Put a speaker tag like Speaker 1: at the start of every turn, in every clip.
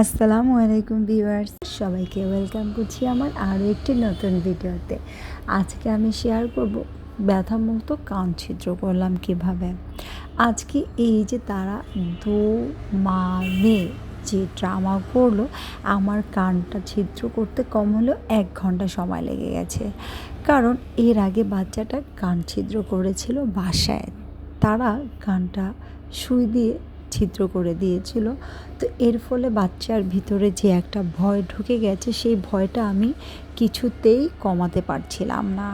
Speaker 1: আসসালামু আলাইকুম ভিউয়ার্স, সবাইকে ওয়েলকাম করছি আমার আরও একটি নতুন ভিডিওতে। আজকে আমি শেয়ার করব ব্যথামুক্ত কান ছিদ্র করলাম কীভাবে। আজকে এই যে তারা দু মানে যে ড্রামা করল, আমার কানটা ছিদ্র করতে কম হলেও এক ঘণ্টা সময় লেগে গেছে। কারণ এর আগে বাচ্চাটা কান ছিদ্র করেছিল বাসায়। তারা কানটা সুই দিয়ে ছিদ্র করে দিয়েছিল। তো এর ফলে বাচ্চার ভিতরে যে একটা ভয় ঢুকে গেছে, সেই ভয়টা আমি কিছুতেই কমাতে পারছিলাম না।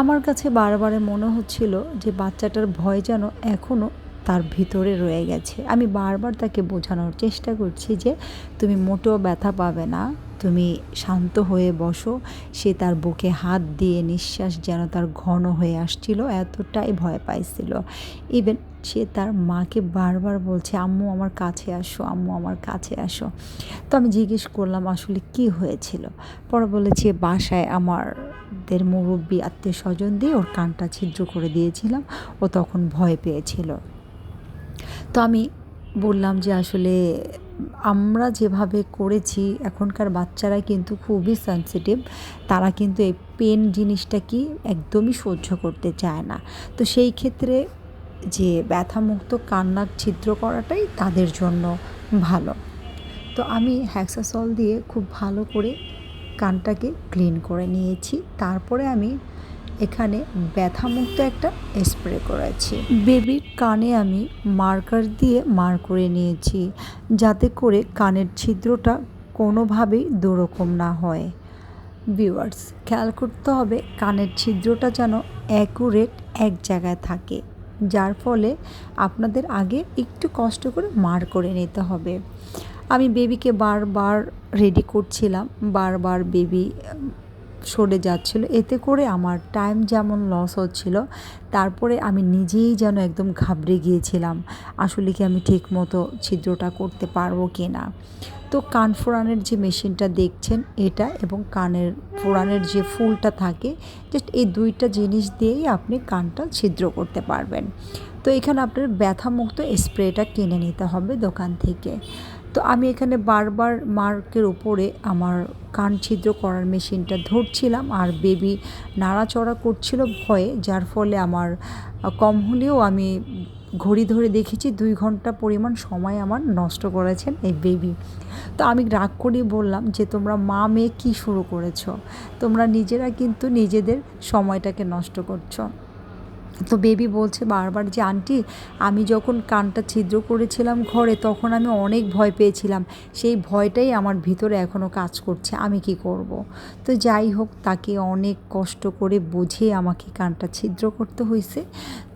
Speaker 1: আমার কাছে বারবারে মনে হচ্ছিল যে বাচ্চাটার ভয় যেন এখনও তার ভিতরে রয়ে গেছে। আমি বারবার তাকে বোঝানোর চেষ্টা করছি যে, তুমি মোটেও ব্যথা পাবে না। তুমি শান্ত হয়ে বসো। সে তার বুকে হাত দিয়ে নিঃশ্বাস যেন তার ঘন হয়ে আসছিল, এতটাই ভয় পাইছিল। ইভেন সে তার মাকে বারবার বলছে, আম্মু, আমার কাছে আসো, আম্মু, আমার কাছে আসো। তো আমি জিজ্ঞেস করলাম, আসলে কি হয়েছিল? পরে বলেছে বাসায় আমার দের মুরব্বী আত্মীয় স্বজন দিয়ে ওর কানটা ছিদ্র করে দিয়েছিলাম। ও তখন ভয় পেয়েছিল। তো আমি বললাম যে আসলে আমরা যেভাবে করেছি, এখনকার বাচ্চারা কিন্তু খুবই সেন্সিটিভ তারা কিন্তু এই পেন জিনিসটা কি একদমই সহ্য করতে চায় না। তো সেই ক্ষেত্রে যে ব্যথামুক্ত কান্নার ছিদ্র করাটাই তাদের জন্য ভালো। তো আমি হ্যাক্সাসল দিয়ে খুব ভালো করে কানটাকে ক্লিন করে নিয়েছি। তারপরে আমি এখানে ব্যথামুক্ত একটা স্প্রে করেছি। বেবির কানে আমি মার্কার দিয়ে মার করে নিয়েছি, যাতে করে কানের ছিদ্রটা কোনোভাবেই দুরকম না হয়। ভিউয়ার্স, খেয়াল করতে হবে কানের ছিদ্রটা যেন অ্যাকুরেট এক জায়গায় থাকে, যার ফলে আপনাদের আগে একটু কষ্ট করে মার করে নিতে হবে। আমি বেবিকে বারবার রেডি করছিলাম, বারবার বেবি সরে যাচ্ছিল। এতে করে আমার টাইম যেমন লস হচ্ছিল, তারপরে আমি নিজেই যেন একদম ঘাবড়ে গিয়েছিলাম, আসলে কি আমি ঠিক মতো ছিদ্রটা করতে পারব কি না তো কান ফোড়ানের যে মেশিনটা দেখছেন এটা এবং কানের ফোড়ানের যে ফুলটা থাকে জাস্ট এই দুইটা জিনিস দিয়েই আপনি কানটা ছিদ্র করতে পারবেন। তো এখানে আপনার ব্যথামুক্ত স্প্রেটা কিনে নিতে হবে দোকান থেকে। তো আমি এখানে বারবার মার্কের উপরে আমার কান ছিদ্র করার মেশিনটা ধরছিলাম আর বেবি নাড়াচড়া করছিল ভয়ে, যার ফলে আমার কম হলেও আমি ঘড়ি ধরে দেখেছি দুই ঘণ্টা পরিমাণ সময় আমার নষ্ট করেছেন এই বেবি। তো আমি রাগ করে বললাম যে, তোমরা মা মেয়ে কী শুরু করেছ? তোমরা নিজেরা কিন্তু নিজেদের সময়টাকে নষ্ট করছ। তো বেবি বলছে বারবার যে, আন্টি, আমি যখন কানটা ছিদ্র করেছিলাম ঘরে, তখন আমি অনেক ভয় পেয়েছিলাম। সেই ভয়টাই আমার ভিতরে এখনও কাজ করছে। আমি কি করব। তো যাই হোক, তাকে অনেক কষ্ট করে বুঝে আমাকে কানটা ছিদ্র করতে হয়েছে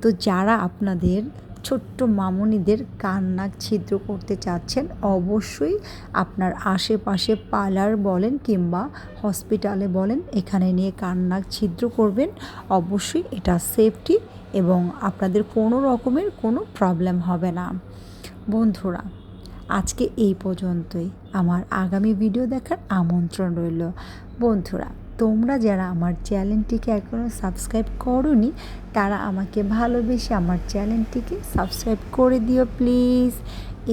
Speaker 1: তো যারা আপনাদের ছোট্ট মামুনিদের কান্নাক ছিদ্র করতে চাচ্ছেন, অবশ্যই আপনার আশেপাশে পার্লার বলেন কিংবা হসপিটালে বলেন, এখানে নিয়ে কান্নাক ছিদ্র করবেন। অবশ্যই এটা সেফটি এবং আপনাদের কোনো রকমের কোনো প্রবলেম হবে না। বন্ধুরা, আজকে এই পর্যন্তই। আমার আগামী ভিডিও দেখার আমন্ত্রণ রইল। বন্ধুরা তোমরা যারা আমার চ্যানেলটিকে এখনও সাবস্ক্রাইব করনি, তারা আমাকে ভালোবেসে আমার চ্যানেলটিকে সাবস্ক্রাইব করে দিও প্লিজ।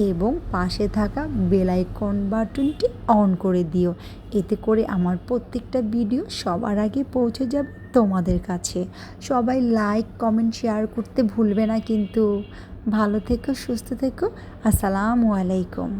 Speaker 1: এবং পাশে থাকা বেলাইকন বাটনটি অন করে দিও। এতে করে আমার প্রত্যেকটা ভিডিও সবার আগে পৌঁছে যাবে তোমাদের কাছে। সবাই লাইক, কমেন্ট, শেয়ার করতে ভুলবে না কিন্তু। ভালো থেকো, সুস্থ থেকো। আসসালামু আলাইকুম।